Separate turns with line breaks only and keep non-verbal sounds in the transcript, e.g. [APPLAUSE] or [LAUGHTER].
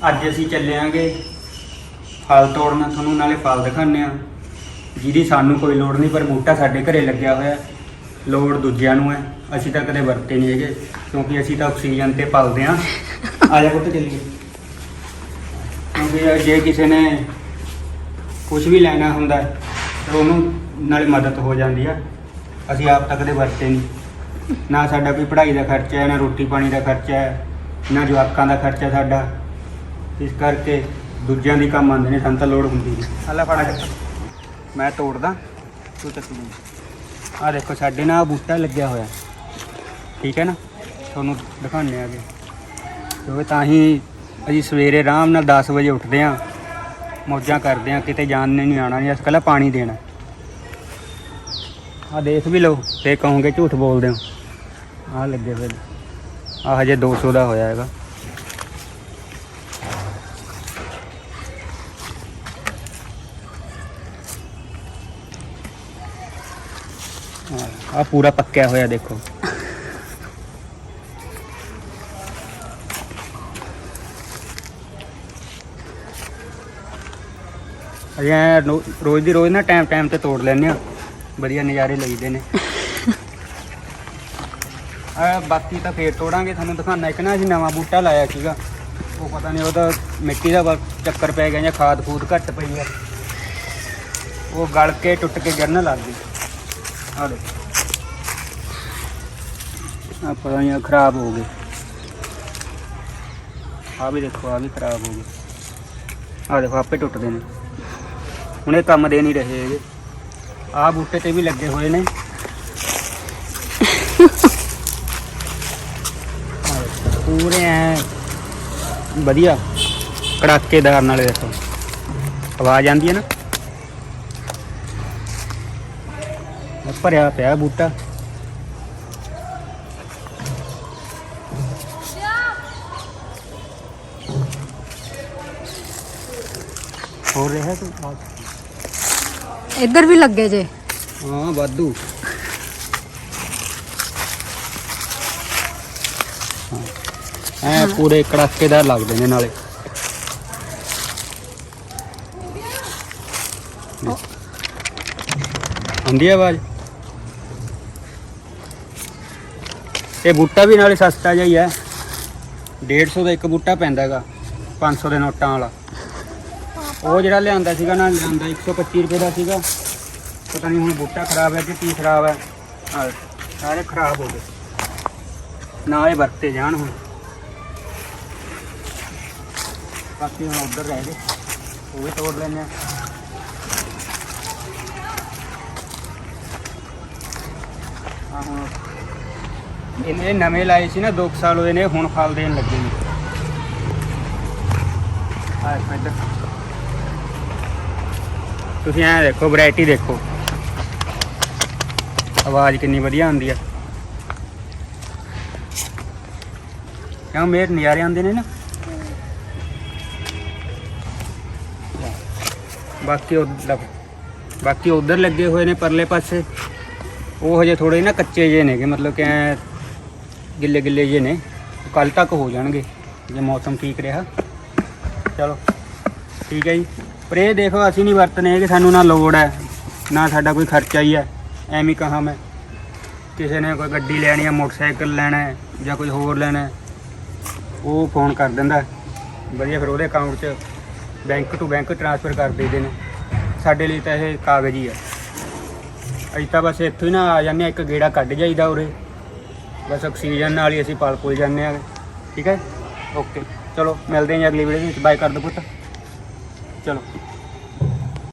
ਅੱਜ ਅਸੀਂ ਚੱਲਿਆਂਗੇ ਫਲ ਤੋੜਨਾ, ਤੁਹਾਨੂੰ ਨਾਲੇ ਫਲ ਦਿਖਾਉਂਦੇ ਆ ਜਿਹਦੀ ਸਾਨੂੰ ਕੋਈ ਲੋੜ ਨਹੀਂ, ਪਰ ਬੂਟਾ ਸਾਡੇ ਘਰੇ ਲੱਗਿਆ ਹੋਇਆ ਲੋੜ ਦੂਜਿਆਂ ਨੂੰ ਹੈ, ਅਸੀਂ ਤਾਂ ਕਦੇ ਵਰਤੇ ਨਹੀਂ ਹੈਗੇ, ਕਿਉਂਕਿ ਅਸੀਂ ਤਾਂ ਆਕਸੀਜਨ ਤੇ ਪਲਦੇ ਆ ਆ ਜਾ ਪੁੱਤ ਚੱਲੀਏ। ਕਿਉਂਕਿ ਜੇ ਕਿਸੇ ਨੇ ਕੁਝ ਵੀ ਲੈਣਾ ਹੁੰਦਾ ਤਾਂ ਉਹਨੂੰ ਨਾਲੇ ਮਦਦ ਹੋ ਜਾਂਦੀ ਆ। ਅਸੀਂ ਆਪ ਤਾਂ ਕਦੇ ਵਰਤੇ ਨਹੀਂ। ਨਾ ਸਾਡਾ ਕੋਈ ਪੜ੍ਹਾਈ ਦਾ ਖਰਚਾ ਹੈ, ਨਾ ਰੋਟੀ ਪਾਣੀ ਦਾ ਖਰਚਾ ਹੈ, ਨਾ ਜਵਾਕਾਂ ਦਾ ਖਰਚਾ ਸਾਡਾ। ਇਸ ਕਰਕੇ ਦੂਜਿਆਂ ਦੀ ਕੰਮ ਆਉਂਦੇ ਨੇ ਸਾਨੂੰ ਤਾਂ ਲੋੜ ਹੁੰਦੀ ਨਹੀਂ। ਅੱਲਾ ਫੜਾ ਮੈਂ ਤੋੜਦਾ ਤੂੰ ਚੱਕ ਲਈ ਆ ਦੇਖੋ ਸਾਡੇ ਨਾਲ ਬੂਟਾ ਲੱਗਿਆ ਹੋਇਆ। ਠੀਕ ਹੈ ਨਾ? ਤੁਹਾਨੂੰ ਦਿਖਾਉਂਦੇ ਆਗੇ ਕਿਉਂਕਿ ਤਾਂ ਹੀ ਅਸੀਂ ਸਵੇਰੇ ਆਰਾਮ ਨਾਲ 10 ਵਜੇ ਉੱਠਦੇ ਆ ਮੌਜਾਂ ਕਰਦੇ ਆ ਕਿਤੇ ਜਾਣ ਨੇ ਨਹੀਂ ਆਣਾ ਨਹੀਂ ਅਸ ਕੱਲਾ ਪਾਣੀ ਦੇਣਾ। ਆ ਦੇਖ ਵੀ ਲਓ ਤੇ ਕਹੋਗੇ ਝੂਠ ਬੋਲਦੇ ਹੋ। ਆ ਲੱਗੇ ਫਿਰ ਆ ਹਜੇ 200 ਦਾ ਹੋਇਆ ਹੈਗਾ। ਆ ਪੂਰਾ ਪੱਕਿਆ ਹੋਇਆ ਦੇਖੋ। ਅਜੇ ਰੋਜ਼ ਦੀ ਰੋਜ਼ ਨਾ ਟਾਈਮ ਟਾਈਮ ਤੇ ਤੋੜ ਲੈਂਦੇ ਆ ਵਧੀਆ ਨਜ਼ਾਰੇ ਲਈਦੇ ਨੇ। [LAUGHS] ਆ ਬਾਕੀ ਤਾਂ ਫੇਰ ਤੋੜਾਂਗੇ। ਤੁਹਾਨੂੰ ਦਿਖਾਣਾ ਇੱਕ ਨਾ ਅਸੀਂ ਨਵਾਂ ਬੂਟਾ ਲਾਇਆ ਸੀਗਾ। ਉਹ ਪਤਾ ਨਹੀਂ ਉਹਦਾ ਮਿੱਟੀ ਦਾ ਚੱਕਰ ਪੈ ਗਿਆ ਜਾਂ ਖਾਦ ਖੂਦ ਘੱਟ ਪਈ ਆ। ਉਹ ਗਲ ਕੇ ਟੁੱਟ ਕੇ ਗਿਰਨ ਲੱਗ ਗਈ। ਆ ਲੋ ਆ ਪਤਾ ਖਰਾਬ ਹੋ ਗਏ। ਆ ਵੀ ਦੇਖੋ ਆ ਵੀ ਖਰਾਬ ਹੋ ਗਏ। ਆ ਦੇਖੋ ਆਪੇ ਟੁੱਟਦੇ ਨੇ। ਹੁਣ ਇਹ ਕੰਮ ਦੇ ਨਹੀਂ ਰਹੇ ਹੈਗੇ। ਆ ਬੂਟੇ ਤੇ ਵੀ ਲੱਗੇ ਹੋਏ ਨੇ। ਆਹ ਦੇਖੋ, ਪੂਰੇ ਐ ਵਧੀਆ। ਕੜਾਕੇਦਾਰ ਨਾਲੇ ਦੇਖੋ। ਆਵਾਜ਼ ਆਉਂਦੀ ਹੈ ਨਾ? ਭਰਿਆ ਪਿਆ ਬੂਟਾ ਹੋ ਰਿਹਾ ਤੂੰ
ਇੱਧਰ ਵੀ ਲੱਗੇ ਜੇ
ਹਾਂ ਵਾਧੂ ਐ ਪੂਰੇ ਕੜਾਕੇਦਾਰ ਲੱਗਦੇ ਨੇ ਨਾਲੇ ਆਉਂਦੀ ਹੈ ਆਵਾਜ਼ ਇਹ ਬੂਟਾ ਵੀ ਨਾਲੇ ਸਸਤਾ ਜਿਹਾ ਹੀ ਹੈ। 150 ਦਾ ਇੱਕ ਬੂਟਾ ਪੈਂਦਾ ਹੈਗਾ 500 ਦੇ ਨੋਟਾਂ ਵਾਲਾ। ਉਹ ਜਿਹੜਾ ਲਿਆਂਦਾ ਸੀਗਾ ਨਾ ਲਿਆਂਦਾ 125 ਰੁਪਏ ਦਾ ਸੀਗਾ। ਪਤਾ ਨਹੀਂ ਹੁਣ ਬੂਟਾ ਖਰਾਬ ਹੈ ਕਿ ਕੀ ਖਰਾਬ ਹੈ। ਆਹ, ਸਾਰੇ ਖਰਾਬ ਹੋ ਗਏ। ਨਾ ਇਹ ਵਰਤੇ ਜਾਣ ਹੁਣ। ਬਾਕੀ ਹੁਣ ਉੱਧਰ ਰਹਿ ਗਏ। ਉਹ ਵੀ ਤੋੜ ਲੈਣੇ ਆ ਆਹ ਹੁਣ ਇਹਨੇ ਨਵੇਂ ਲਾਏ ਸੀ ਨਾ 2 ਸਾਲ ਹੋਏ ਨੇ, ਹੁਣ ਫਲ ਦੇਣ ਲੱਗੇ ਨੇ। ਆਹ ਇੱਧਰ ਤੁਸੀਂ ਐਂ ਦੇਖੋ ਵੈਰਾਈਟੀ ਦੇਖੋ। ਆਵਾਜ਼ ਕਿੰਨੀ ਵਧੀਆ ਆਉਂਦੀ ਆ। ਕਿਉਂ ਮੇਰ ਨਜ਼ਾਰੇ ਆਉਂਦੇ ਨੇ ਨਾ? ਬਾਕੀ ਉਧਰ ਬਾਕੀ ਉਧਰ ਲੱਗੇ ਹੋਏ ਨੇ ਪਰਲੇ ਪਾਸੇ। ਉਹ ਹਜੇ ਥੋੜੇ ਨਾ ਕੱਚੇ ਜੇ ਨੇਗੇ, ਮਤਲਬ ਕਿ ਗਿੱਲੇ ਗਿੱਲੇ ਜੇ ਨੇ। ਕੱਲ ਤੱਕ ਹੋ ਜਾਣਗੇ, ਜੇ ਮੌਸਮ ਠੀਕ ਰਿਹਾ। ਚਲੋ, ਠੀਕ ਹੈ ਜੀ। ਪਰ ਇਹ ਦੇਖੋ, ਅਸੀਂ ਨਹੀਂ ਵਰਤਨੇ ਕਿ ਸਾਨੂੰ ਨਾ ਲੋੜ ਹੈ, ਨਾ ਸਾਡਾ ਕੋਈ ਖਰਚਾ ਹੀ ਹੈ। ਐਵੇਂ ਹੀ ਕਹਾ ਮੈਂ। ਕਿਸੇ ਨੇ ਕੋਈ ਗੱਡੀ ਲੈਣੀ ਹੈ, ਮੋਟਰਸਾਈਕਲ ਲੈਣਾ ਹੈ, ਜਾਂ ਕੋਈ ਹੋਰ ਲੈਣਾ ਹੈ, ਉਹ ਫੋਨ ਕਰ ਦਿੰਦਾ। ਵਧੀਆ, ਫਿਰ ਉਹਦੇ ਅਕਾਊਂਟ 'ਚ ਬੈਂਕ ਟੂ ਬੈਂਕ ਟ੍ਰਾਂਸਫਰ ਕਰ ਦਈਦੇ ਨੇ। ਸਾਡੇ ਲਈ ਤਾਂ ਇਹ ਕਾਗਜ਼ ਹੀ ਹੈ। ਅਸੀਂ ਤਾਂ ਬਸ ਇੱਥੋਂ ਹੀ ਨਾ ਆ ਜਾਂਦੇ ਹਾਂ, ਇੱਕ ਗੇੜਾ ਕੱਢ ਜਾਈਦਾ ਉਰੇ। ਬਸ ਆਕਸੀਜਨ ਨਾਲ ਹੀ ਅਸੀਂ ਪਲ ਪੁਲ ਜਾਂਦੇ ਹਾਂ ਠੀਕ ਹੈ? ਓਕੇ। ਚਲੋ, ਮਿਲਦੇ ਹਾਂ ਜੀ ਅਗਲੀ ਵੀਡੀਓ ਵਿੱਚ। ਬਾਏ ਕਰ ਦੋ ਪੁੱਤ। ਚਲੋ।